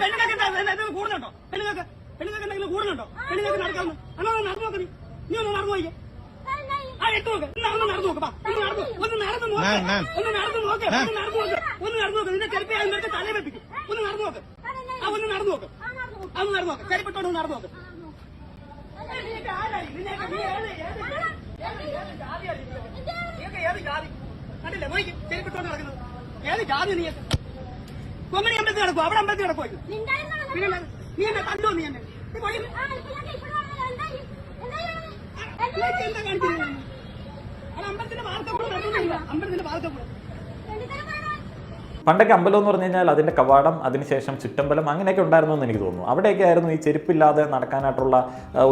പെണ്ണുങ്ങൾക്ക് എന്താ എന്തെങ്കിലും കൂടുന്നുണ്ടോ പെണ്ണുങ്ങൾക്ക് പെണ്ണുങ്ങൾക്ക് എന്തെങ്കിലും കൂടുന്നുണ്ടോ പെണ്ണുങ്ങൾക്ക് നടക്കാവുന്ന അണ്ണാ നടന്നു നോക്ക് നീ നീ ഒന്ന് നടന്നു നോക്കിയേ ആ എടുത്തു നോക്ക് നടന്നു നടന്നു നോക്ക് വാ. ഒന്ന് നടന്നു ഒന്ന് നടന്നു നോക്ക്. ഒന്ന് നടന്നു നോക്ക് ഒന്ന് നടന്നു നോക്ക് ഒന്ന് നടന്നു നോക്ക് നിന്റെ ചെരുപ്പ് ഞാൻ നിനക്ക് തലേ വെപ്പിക്കും ഒന്ന് നടന്നു നോക്ക് ആ ഒന്ന് നടന്നു നോക്ക് ആ നടന്നു നോക്ക് ചെരുപ്പിട്ടോണ്ട് നടന്നു നോക്ക് നീ നീ? കണ്ടില്ലേ നോക്കി ചെരുപ്പിട്ടോണ്ട് നടക്കുന്നത് ഏത് ജാതി നീയൊക്കെ കൊമ്മണി അമ്പലത്തിൽ നടക്കും അവിടെ അമ്പലത്തിൽ നടക്കുമോ പിന്നെ നീ എന്നെ തല്ലോ നീ എന്നെ. അമ്പലത്തിന്റെ വാർത്ത കൂടെ അമ്പലത്തിന്റെ വാർത്ത കൂടെ. പണ്ടൊക്കെ അമ്പലം എന്ന് പറഞ്ഞു കഴിഞ്ഞാൽ അതിന്റെ കവാടം അതിനുശേഷം ചുറ്റമ്പലം അങ്ങനെയൊക്കെ ഉണ്ടായിരുന്നു എന്ന് എനിക്ക് തോന്നുന്നു. അവിടെയൊക്കെ ആയിരുന്നു ഈ ചെരുപ്പില്ലാതെ നടക്കാനായിട്ടുള്ള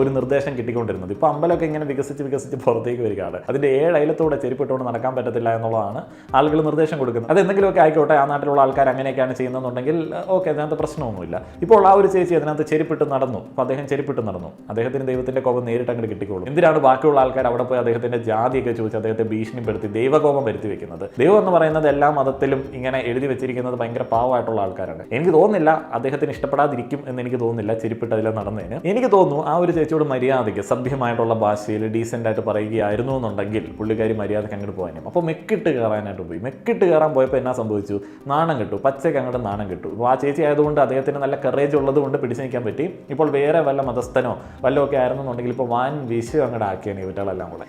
ഒരു നിർദ്ദേശം കിട്ടിക്കൊണ്ടിരുന്നത്. ഇപ്പോൾ അമ്പലമൊക്കെ ഇങ്ങനെ വികസിച്ച് വികസിച്ച് പുറത്തേക്ക് വരികയാണ്. അതിന്റെ ഏഴ് അയലത്തൂടെ ചെരുപ്പിട്ടുകൊണ്ട് നടക്കാൻ പറ്റത്തില്ല എന്നുള്ളതാണ് ആളുകൾ നിർദ്ദേശം കൊടുക്കുന്നത്. അത് എന്തെങ്കിലുമൊക്കെ ആയിക്കോട്ടെ ആ നാട്ടിലുള്ള ആൾക്കാർ അങ്ങനെയൊക്കെയാണ് ചെയ്യുന്നതെന്നുണ്ടെങ്കിൽ ഓക്കെ അതിനകത്ത് പ്രശ്നമൊന്നുമില്ല. ഇപ്പോൾ ആ ഒരു ചേച്ചി അതിനകത്ത് ചെരുപ്പിട്ട് നടന്നു. അപ്പോൾ അദ്ദേഹം ചെരുപ്പിട്ട് നടന്നു. അദ്ദേഹത്തിന് ദൈവത്തിന്റെ കോപം നേരിട്ട് അങ്ങോട്ട് കിട്ടിക്കോളും. എന്തിനാണ് ബാക്കിയുള്ള ആൾക്കാർ അവിടെ പോയി അദ്ദേഹത്തിന്റെ ജാതിയൊക്കെ ചോദിച്ച് അദ്ദേഹത്തെ ഭീഷണിപ്പെടുത്തി ദൈവകോപം വരുത്തി വെക്കുന്നത്? ദൈവം എന്ന് പറയുന്നത് എല്ലാ മതത്തിലും ഇങ്ങനെ വെച്ചിരിക്കുന്നത് ഭയങ്കര പാവമായിട്ടുള്ള ആൾക്കാരാണ്. എനിക്ക് തോന്നുന്നില്ല അദ്ദേഹത്തിന് ഇഷ്ടപ്പെടാതിരിക്കും എന്ന് എനിക്ക് തോന്നുന്നില്ല ചെരുപ്പിട്ട് അതിൽ നടന്നതിന്. എനിക്ക് തോന്നുന്നു ആ ഒരു ചേച്ചിയോട് മര്യാദയ്ക്ക് സഭ്യമായിട്ടുള്ള ഭാഷയിൽ ഡീസെന്റ് ആയിട്ട് പറയുകയായിരുന്നു എന്നുണ്ടെങ്കിൽ പുള്ളിക്കാരി മര്യാദയ്ക്ക് അങ്ങോട്ട് പോകാനും അപ്പോൾ മെക്കിട്ട് കയറാനായിട്ട് പോയി. മെക്കിട്ട് കയറാൻ പോയപ്പോൾ എന്നാ സംഭവിച്ചു? നാണം കിട്ടു. പച്ചയ്ക്ക് അങ്ങോട്ട് നാണം കിട്ടു. അപ്പോൾ ആ ചേച്ചി ആയതുകൊണ്ട് അദ്ദേഹത്തിന് നല്ല കറേജ് ഉള്ളത് കൊണ്ട് പിടിച്ചു നിൽക്കാൻ പറ്റി. ഇപ്പോൾ വേറെ വല്ല മതസ്ഥനോ വല്ലതും ഒക്കെ ആയിരുന്നുണ്ടെങ്കിൽ ഇപ്പോൾ വാൻ വിഷയം അങ്ങോട്ട് ആക്കിയാണ് ഇവറ്റകളെല്ലാം കൂടെ.